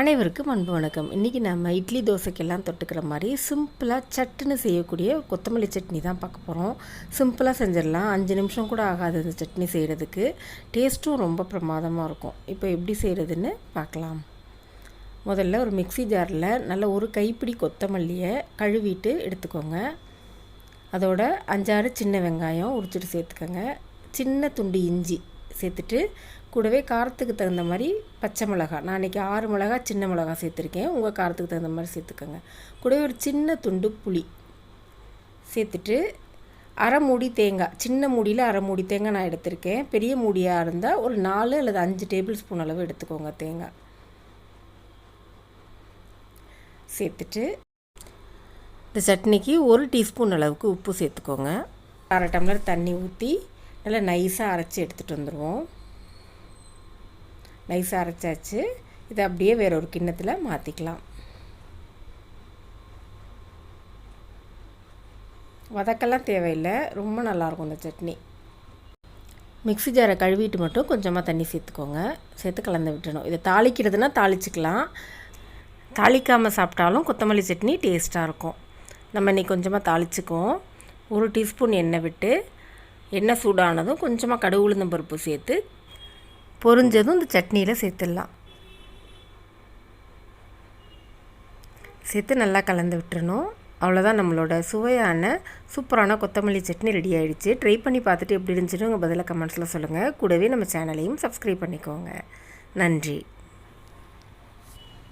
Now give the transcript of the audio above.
அனைவருக்கும் அன்பு வணக்கம். இன்றைக்கி நம்ம இட்லி தோசைக்கெல்லாம் தொட்டுக்கிற மாதிரி சிம்பிளாக சட்டுன்னு செய்யக்கூடிய கொத்தமல்லி சட்னி தான் பார்க்க போகிறோம் சிம்பிளாக செஞ்சிடலாம். அஞ்சு நிமிஷம் கூட ஆகாது இந்த சட்னி செய்கிறதுக்கு டேஸ்ட்டும் ரொம்ப பிரமாதமாக இருக்கும். இப்போ எப்படி செய்கிறதுன்னு பார்க்கலாம். முதல்ல ஒரு மிக்சி ஜாரில் நல்ல ஒரு கைப்பிடி கொத்தமல்லியை கழுவிட்டு எடுத்துக்கோங்க. அதோட அஞ்சாறு சின்ன வெங்காயம் உரிச்சிட்டு சேர்த்துக்கோங்க. சின்ன துண்டு இஞ்சி. சேர்த்துட்டு கூடவே காரத்துக்கு தகுந்த மாதிரி பச்சை மிளகா. நான் இன்றைக்கி ஆறு மிளகா சின்ன மிளகா சேர்த்துருக்கேன். உங்கள் காரத்துக்கு தகுந்த மாதிரி சேர்த்துக்கோங்க. கூடவே ஒரு சின்ன துண்டு புளி சேர்த்துட்டு அரை மூடி தேங்காய் சின்ன மூடியில் அரை மூடி தேங்காய் நான் எடுத்திருக்கேன். பெரிய மூடியாக இருந்தால் ஒரு நாலு அல்லது அஞ்சு டேபிள் ஸ்பூன் அளவு எடுத்துக்கோங்க தேங்காய் சேர்த்துட்டு இந்த சட்னிக்கு ஒரு டீஸ்பூன் அளவுக்கு உப்பு சேர்த்துக்கோங்க. அரை டம்ளர் தண்ணி ஊற்றி நல்லா நைஸாக அரைச்சி எடுத்துகிட்டு வந்துடுவோம் நைஸாக அரைச்சாச்சு. இதை அப்படியே வேற ஒரு கிண்ணத்தில் மாற்றிக்கலாம் வதக்கெல்லாம் தேவையில்லை. ரொம்ப நல்லாயிருக்கும் இந்த சட்னி. மிக்ஸி ஜாரை கழுவிட்டு மட்டும் கொஞ்சமாக தண்ணி சேர்த்துக்கோங்க. சேர்த்து கலந்து விட்டணும் இதை தாளிக்கிறதுனா தாளிச்சிக்கலாம். தாளிக்காமல் சாப்பிட்டாலும் கொத்தமல்லி சட்னி டேஸ்ட்டாக இருக்கும். நம்ம இன்றைக்கி கொஞ்சமாக தாளிச்சுக்குவோம். ஒரு டீஸ்பூன் எண்ணெய் விட்டு எண்ணெய் சூடானதும் கொஞ்சமாக கடுகு உளுந்தம் பருப்பு சேர்த்து பொரிஞ்சதும் இந்த சட்னியில் சேர்த்துடலாம். சேர்த்து நல்லா கலந்து விட்டுறணும். அவ்வளோதான் நம்மளோட சுவையான சூப்பரான கொத்தமல்லி சட்னி ரெடி ஆகிடுச்சு ட்ரை பண்ணி பார்த்துட்டு எப்படி இருந்துச்சுன்னு உங்கள் பதிலாக கமெண்ட்ஸில் சொல்லுங்கள் கூடவே நம்ம சேனலையும் சப்ஸ்கிரைப் பண்ணிக்கோங்க. நன்றி.